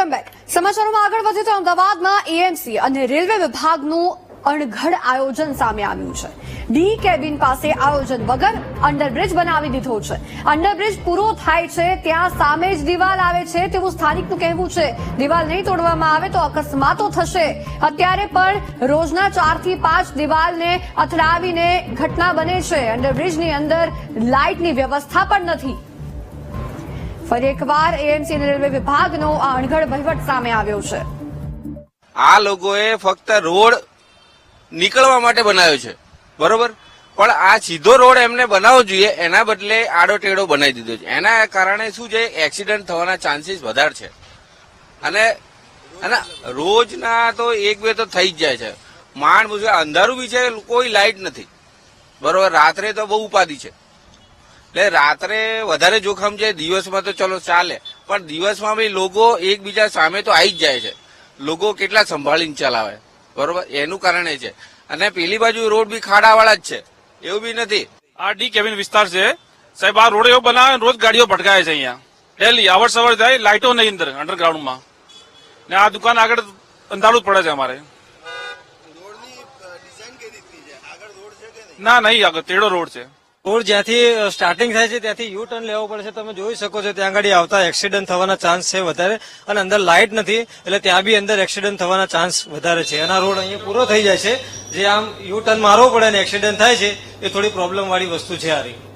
Welcome back સમાચારોમાં આગળ વધે તો અમદાવાદમાં એએમસી અને રેલવે વિભાગનું અણઘડ આયોજન સામે આવ્યું છે. ડી કેબિન પાસે આયોજન વગર અંડરબ્રિજ બનાવી દીધો છે. અંડરબ્રિજ પૂરો થાય છે, ત્યાં સામે જ દિવાલ આવે છે તેવું સ્થાનિકનું કહેવું છે. દિવાલ નહીં તોડવામાં આવે તો અકસ્માતો થશે. અત્યારે પણ રોજના ચારથી પાંચ દિવાલને અથડાવીને ઘટના બને છે. અંડરબ્રિજની અંદર લાઇટની વ્યવસ્થા પણ નથી. ફરી એકવાર એએમસી અને રેલવે વિભાગનો આ અણઘડ વહીવટ સામે આવ્યો છે. આ લોકોએ ફક્ત રોડ નીકળવા માટે બનાવ્યો છે. બરોબર? પણ આ સીધો રોડ એમને બનાવવો જોઈએ, એના બદલે આડો ટેડો બનાવી દીધો છે. એના કારણે શું છે એક્સિડન્ટ થવાના ચાન્સીસ વધારે છે. અને અને રોજના તો એક બે તો થઈ જ જાય છે. માંડ અંધારું બી છે, કોઈ લાઇટ નથી. બરોબર? રાત્રે તો બહુ ઉપાધિ છે. એટલે રાત્રે વધારે જોખમ છે દિવસમાં તો ચલો ચાલે. પણ દિવસમાં બી લોકો એકબીજા સામે તો આવી જ જાય છે. લોકો કેટલા સંભાળીને ચલાવે. બરોબર? એનું કારણ એ છે. અને પેલી બાજુ રોડ બી ખાડાવાળા જ છે. એવું બી નથી. આ ડી કેબિન વિસ્તાર છે. સાહેબ આ રોડ એવો બનાવે રોજ ગાડીઓ ભટકાય છે અહીંયા. ડેલી અવર સવર થાય લાઇટો નહીં અંદર અંડરગ્રાઉન્ડમાં. ને આ દુકાન આગળ અંધારું જ પડે છે અમારે. ના નહીં આગળ તેડો રોડ છે. રોડ જ્યાંથી સ્ટાર્ટિંગ થાય છે, ત્યાંથી યુ ટર્ન લેવો પડશે તમે જોઈ શકો છો, ત્યાં આગળ આવતા એક્સિડન્ટ થવાના ચાન્સ છે વધારે. અને અંદર લાઇટ નથી, એટલે ત્યાં બી અંદર એક્સિડન્ટ થવાના ચાન્સ વધારે છે. અને રોડ અહીંયા પૂરો થઈ જાય છે. જે આમ યુ ટર્ન મારવો પડે અને એક્સિડન્ટ થાય છે, એ થોડી પ્રોબ્લેમ વાળી વસ્તુ છે આ રહી.